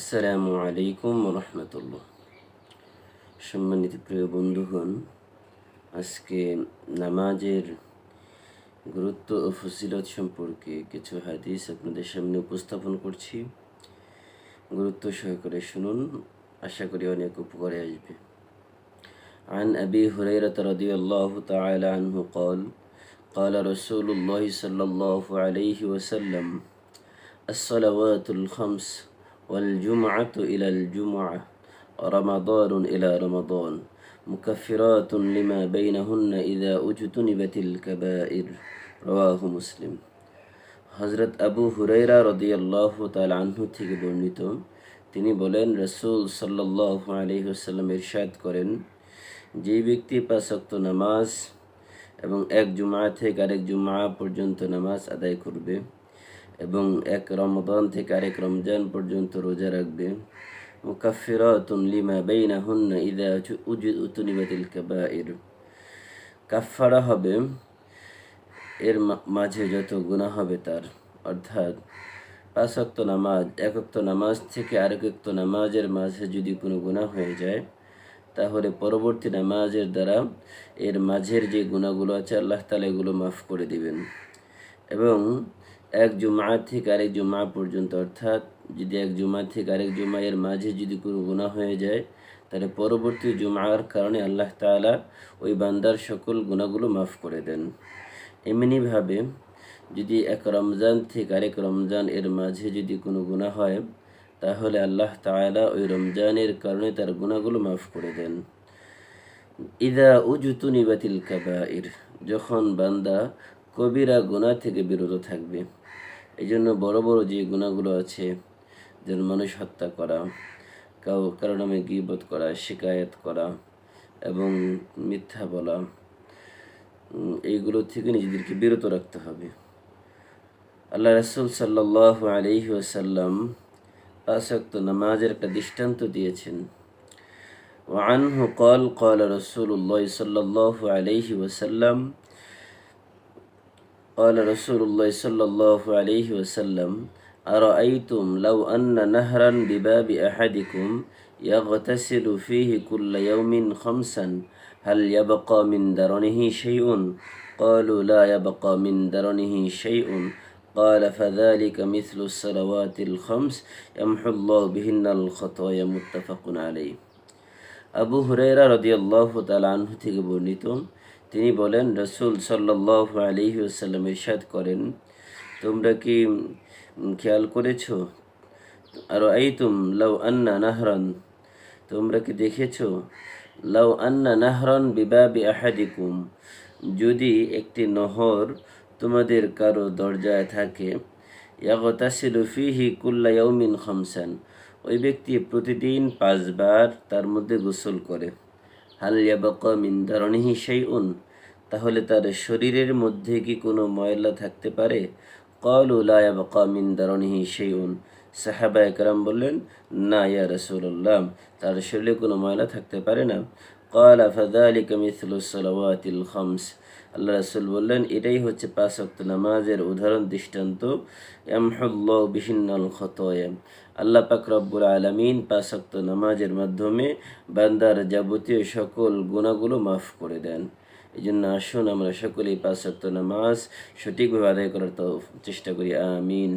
আসসালামু আলাইকুম রহমতুল্লাহ সম্মানিত প্রিয় বন্ধুগণ আজকে নামাজের গুরুত্ব ও ফজিলত সম্পর্কে কিছু হাদিস আপনাদের সামনে উপস্থাপন করছি গুরুত্ব সহকারে শুনুন আশা করি অনেক উপকারে আসবে عن أبي هريرة رضي الله تعالى عنه قال قال رسول الله صلى الله عليه وسلم الصلوات الخمس والجمعة إلى الجمعة ورمضان إلى رمضان مكفرات لما بينهن إذا اجتنبت الكبائر رواه مسلم হজরত আবু হুরাইরা রদিয়াল্লাহ তাল আনহু থেকে বর্ণিত তিনি বলেন রসুল সাল্লাহ আলহিহাল্লাম ইরশাদ করেন যে ব্যক্তি পাঁচক্ত নামাজ এবং এক জুমা থেকে আরেক জুমা পর্যন্ত নামাজ আদায় করবে এবং এক রমদান থেকে আরেক রমজান পর্যন্ত রোজা রাখবে। মুকাফিরাতুন লিমা বাইনাহুন্না ইদা উতুনিবাতিল কাবাইর। কাফারা হবে, এর মাঝে যত গুণা হবে তার। অর্থাৎ পাঁচক্ত নামাজ একক্ত নামাজ থেকে আরেক একক্ত নামাজের মাঝে যদি কোনো গুণা হয়ে যায়, তাহলে পরবর্তী নামাজের দ্বারা এর মাঝের যে গুণাগুলো আছে, আল্লাহ তালা এগুলো মাফ করে দিবেন। এবং এক জুমা থেকে আরেক জুমা পর্যন্ত, অর্থাৎ যদি এক জুমা থেকে আরেক জুমা এর মাঝে যদি কোনো গুণা হয়ে যায়, তাহলে পরবর্তী জুমার কারণে আল্লাহ তালা ওই বান্দার সকল গুণাগুলো মাফ করে দেন। এমনিভাবে যদি এক রমজান থেকে আরেক রমজান এর মাঝে যদি কোনো গুণা হয়, তাহলে আল্লাহ তালা ওই রমজানের কারণে তার গুণাগুলো মাফ করে দেন। ইদা উজুতুনি বাতিল কাবাইর, যখন বান্দা কবিরা গুণা থেকে বিরত থাকবে। এই জন্য বড় বড় যে গুণাগুলো আছে যেমন মানুষ হত্যা করা কাউ কারো নামে গিবত করা শিকায়ত করা এবং মিথ্যা বলা এইগুলো থেকে নিজেদেরকে বিরত রাখতে হবে আল্লাহ রসুল সাল্লাহ আলহি ওসাল্লাম পাশক্ত নামাজের একটা দৃষ্টান্ত দিয়েছেন وعنه قال قال رسول الله صلى الله عليه وسلم قال رسول الله صلى الله عليه وسلم أرأيتم لو أن نهرا بباب أحدكم يغتسل فيه كل يوم خمسا هل يبقى من درنه شيء قالوا لا يبقى من درنه شيء قال فذلك مثل الصلوات الخمس يمحو الله بهن الخطايا متفق عليه আবু হুরাইরা রদিয়াল্লাহ তাল আনহু থেকে বর্ণিত তিনি বলেন, রসুল সাল্লাহ আলহি আসাল্লাম ইরশাদ করেন, তোমরা কি খেয়াল করেছ? আর এই তুম লাউ আন্না নাহরান? তোমরা কি দেখেছ? লাউ আন্না নাহরান বিবাবি আহাদিকুম। যদি একটি নহর তোমাদের কারও দরজায় থাকে, ইয়াগতাসিলু ফিহি কুল্লা ইয়াউমিন খামসান। ওই ব্যক্তি প্রতিদিন পাঁচবার তার মধ্যে গোসল করে। হাল ইয়াবাকা মিন দারণিহি উন তাহলে তার শরীরের মধ্যে কি কোনো ময়লা থাকতে পারে? কলু লায়াবাকা মিন দারণিহি উন সাহাবা একরাম বললেন, না ইয়া রসুল্লাহ তার শরীরে কোনো ময়লা থাকতে পারে না। কলা ফাদালিকা মিথলু সালাওয়াতিল খামস আল্লাহ রসুল বললেন, এটাই হচ্ছে পাঁচ নামাজের উদাহরণ, দৃষ্টান্ত। এমহুল্লাহ বিহিন্নাল খতয়াম আল্লাহ পাক রব্বুল আলমিন পাঁচ নামাজের মাধ্যমে বান্দার যাবতীয় সকল গুণাগুলো মাফ করে দেন। এই জন্য আসুন আমরা সকলেই পাঁচ নামাজ সঠিকভাবে আদায় করার তো চেষ্টা করি, আমিন।